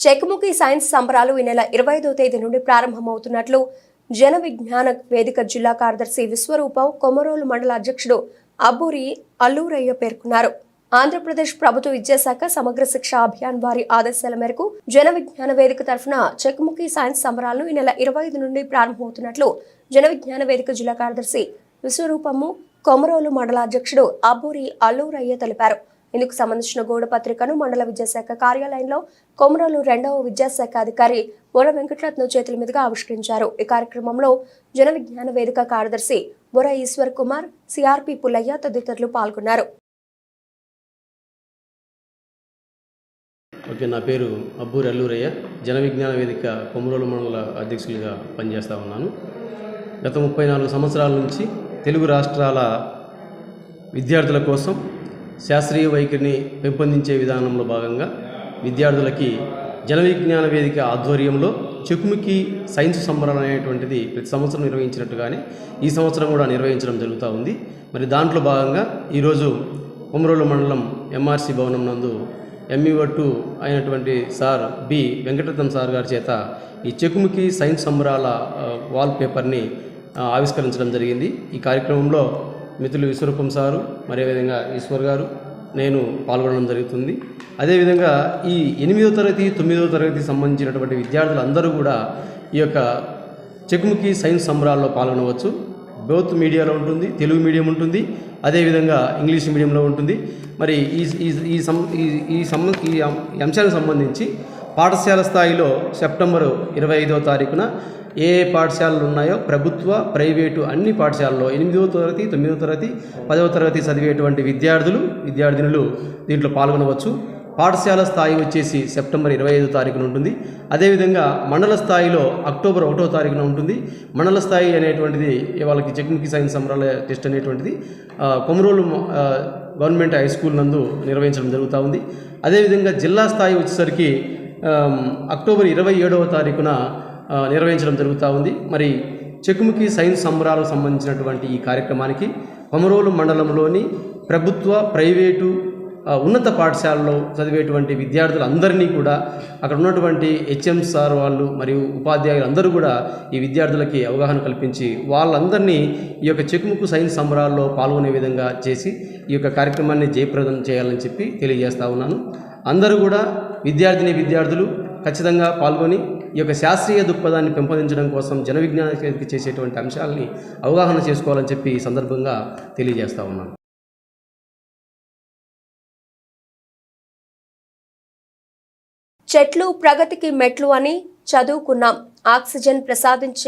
Chekumukhi science సంబరాలు ఈ నెల ఇరవై ఐదో తేదీ నుండి ప్రారంభమవుతున్నట్లు జన విజ్ఞాన వేదిక జిల్లా కార్యదర్శి విశ్వరూపం కొమరోలు మండల అధ్యక్షుడు అబ్బూరి అల్లూరయ్య పేర్కొన్నారు. ఆంధ్రప్రదేశ్ ప్రభుత్వ విద్యాశాఖ సమగ్ర శిక్ష అభియాన్ వారి ఆదేశాల మేరకు జన విజ్ఞాన వేదిక తరఫున చెక్ముఖి సైన్స్ సంబరాలను ఈ నెల ఇరవై ఐదు నుండి ప్రారంభమవుతున్నట్లు జన విజ్ఞాన వేదిక జిల్లా కార్యదర్శి విశ్వరూపము కొమరోలు మండల అధ్యక్షుడు అబ్బూరి అల్లూరయ్య తెలిపారు. ఇందుకు సంబంధించిన గోడ పత్రికను మండల విద్యాశాఖ కార్యాలయంలో కొమరలు రెండవ విద్యాశాఖ అధికారి బొర వెంకటరత్న చేతుల మీదుగా ఆవిష్కరించారు. ఈ కార్యక్రమంలో జన విజ్ఞాన వేదిక కార్యదర్శి బొర ఈశ్వర్ కుమార్ సిఆర్పి పుల్లయ్య తదితరులు పాల్గొన్నారు. ఓకే నా పేరు అబ్బూరి అల్లూరయ్య. జన విజ్ఞాన వేదిక కొమరోలు మండల అధ్యక్షులుగా పనిచేస్తూ ఉన్నాను. గత ముప్పై నాలుగు సంవత్సరాల నుంచి తెలుగు రాష్ట్రాల విద్యార్థుల కోసం శాస్త్రీయ వైఖరిని పెంపొందించే విధానంలో భాగంగా విద్యార్థులకి జన విజ్ఞాన వేదిక ఆధ్వర్యంలో చెకుముకి సైన్స్ సంబరాలు అనేటువంటిది ప్రతి సంవత్సరం నిర్వహించినట్టుగానే ఈ సంవత్సరం కూడా నిర్వహించడం జరుగుతూ ఉంది. మరి దాంట్లో భాగంగా ఈరోజు కుమరోలు మండలం ఎంఆర్సీ భవనం నందు ఎంఈఓ టూ అయినటువంటి సార్ బి వెంకటరత్నం సార్ గారి చేత ఈ చెకుముకి సైన్స్ సంబరాల వాల్ పేపర్ని ఆవిష్కరించడం జరిగింది. ఈ కార్యక్రమంలో మిత్రులు విశ్వరూపం సారు మరి విధంగా ఈశ్వర్ గారు నేను పాల్గొనడం జరుగుతుంది. అదేవిధంగా ఈ ఎనిమిదో తరగతి తొమ్మిదో తరగతి సంబంధించినటువంటి విద్యార్థులు అందరూ కూడా ఈ యొక్క చెకుముకి సైన్స్ సంబరాల్లో పాల్గొనవచ్చు. బౌత్ మీడియాలో ఉంటుంది తెలుగు మీడియం ఉంటుంది అదేవిధంగా ఇంగ్లీష్ మీడియంలో ఉంటుంది. మరి ఈ ఈ సం ఈ ఈ ఈ అంశానికి సంబంధించి పాఠశాల స్థాయిలో సెప్టెంబరు ఇరవై ఐదవ తారీఖున ఏ ఏ పాఠశాలలు ఉన్నాయో ప్రభుత్వ ప్రైవేటు అన్ని పాఠశాలల్లో ఎనిమిదవ తరగతి తొమ్మిదవ తరగతి పదవ తరగతి చదివేటువంటి విద్యార్థులు విద్యార్థినులు దీంట్లో పాల్గొనవచ్చు. పాఠశాల స్థాయి వచ్చేసి సెప్టెంబర్ ఇరవై ఐదు తారీఖున ఉంటుంది. అదేవిధంగా మండల స్థాయిలో అక్టోబర్ ఒకటో తారీఖున ఉంటుంది. మండల స్థాయి అనేటువంటిది వాళ్ళకి చెక్ముకి సైన్స్ సంబరాల టెస్ట్ అనేటువంటిది కొమరోలు గవర్నమెంట్ హై స్కూల్ నందు నిర్వహించడం జరుగుతూ ఉంది. అదేవిధంగా జిల్లా స్థాయి వచ్చేసరికి అక్టోబర్ ఇరవై ఏడవ తారీఖున నిర్వహించడం జరుగుతూ ఉంది. మరి చెకుముకి సైన్స్ సంబరాలకు సంబంధించినటువంటి ఈ కార్యక్రమానికి కొమరోలు మండలంలోని ప్రభుత్వ ప్రైవేటు ఉన్నత పాఠశాలలో చదివేటువంటి విద్యార్థులందరినీ కూడా అక్కడ ఉన్నటువంటి హెచ్ఎం సార్ వాళ్ళు మరియు ఉపాధ్యాయులు అందరూ కూడా ఈ విద్యార్థులకి అవగాహన కల్పించి వాళ్ళందరినీ ఈ యొక్క చెకుముకు సైన్స్ సంబరాల్లో పాల్గొనే విధంగా చేసి ఈ యొక్క కార్యక్రమాన్ని జయప్రదం చేయాలని చెప్పి తెలియజేస్తా ఉన్నాను. అందరూ కూడా విద్యార్థిని విద్యార్థులు ఖచ్చితంగా పాల్గొని ఈ యొక్క శాస్త్రీయ దృక్పథాన్ని పెంపొందించడం కోసం జన విజ్ఞానానికి చేసేటువంటి అంశాలని అవగాహన చేసుకోవాలని చెప్పి ఈ సందర్భంగా తెలియజేస్తా ఉన్నాను. చెట్లు ప్రగతికి మెట్లు అని చదువుకున్నాం. ఆక్సిజన్ ప్రసాదించే